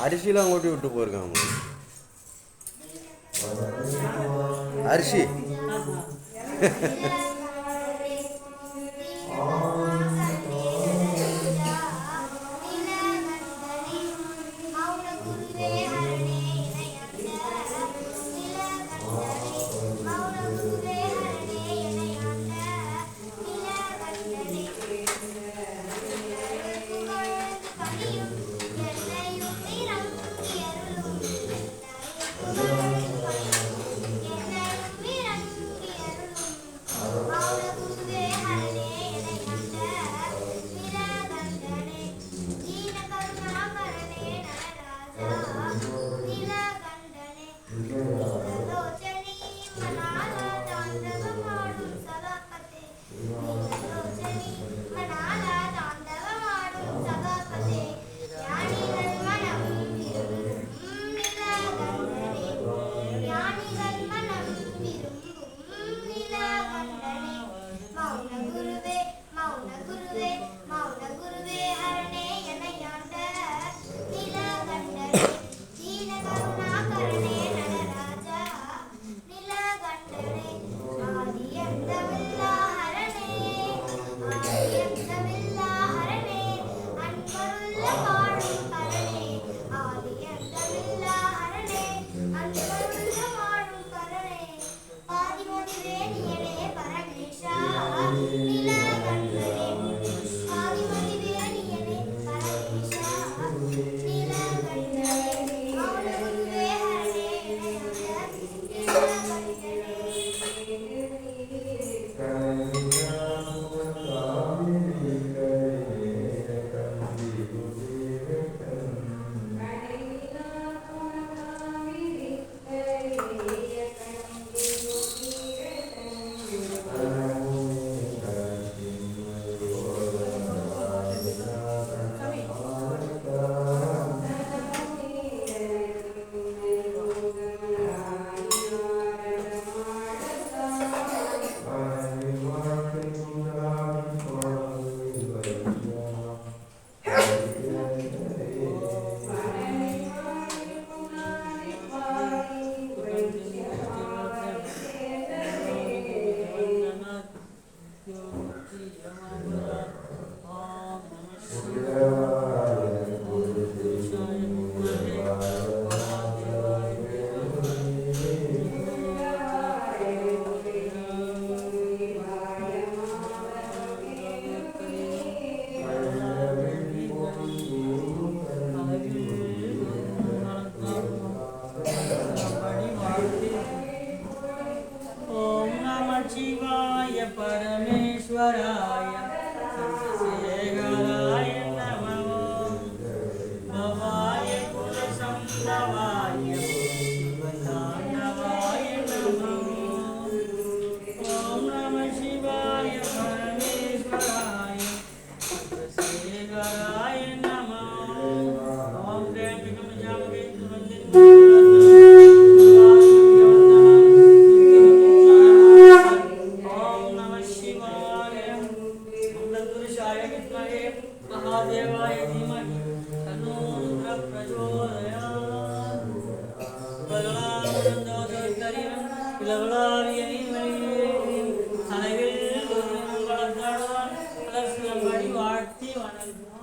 அரிசிலாம் கொட்டி விட்டு போயிருக்காங்க அரிசி வாழ்த்தி வணங்குவோம்